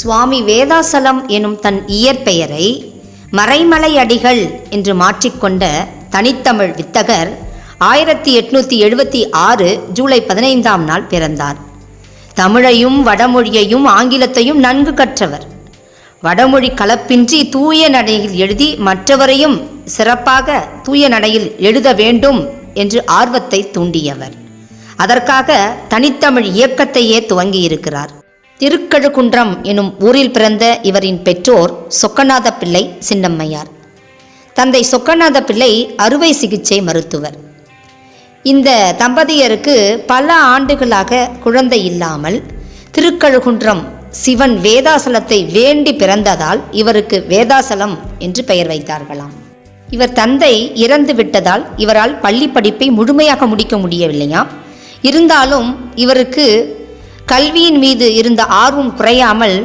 சுவாமி வேதாசலம் எனும் தன் இயற்பெயரை மறைமலை அடிகள் என்று மாற்றிக்கொண்ட தனித்தமிழ் வித்தகர் ஆயிரத்தி எட்நூற்றி எழுபத்தி ஆறு ஜூலை பதினைந்தாம் நாள் பிறந்தார். தமிழையும் வடமொழியையும் ஆங்கிலத்தையும் நன்கு கற்றவர். வடமொழி கலப்பின்றி தூய நடையில் எழுதி மற்றவரையும் சிறப்பாக தூய நடையில் எழுத வேண்டும் என்று ஆர்வத்தை தூண்டியவர். அதற்காக தனித்தமிழ் இயக்கத்தையே துவங்கியிருக்கிறார். திருக்கழுகுன்றம் எனும் ஊரில் பிறந்த இவரின் பெற்றோர் சொக்கநாத பிள்ளை சின்னம்மையார். தந்தை சொக்கநாத பிள்ளை அறுவை சிகிச்சை மருத்துவர். இந்த தம்பதியருக்கு பல ஆண்டுகளாக குழந்தை இல்லாமல் திருக்கழுகுன்றம் சிவன் வேதாசலத்தை வேண்டி பிறந்ததால் இவருக்கு வேதாசலம் என்று பெயர் வைத்தார்களாம். இவர் தந்தை இறந்து விட்டதால் இவரால் பள்ளி படிப்பை முழுமையாக முடிக்க முடியவில்லையாம். இருந்தாலும் இவருக்கு கல்வியின் மீது இருந்த ஆர்வம் குறையாமல்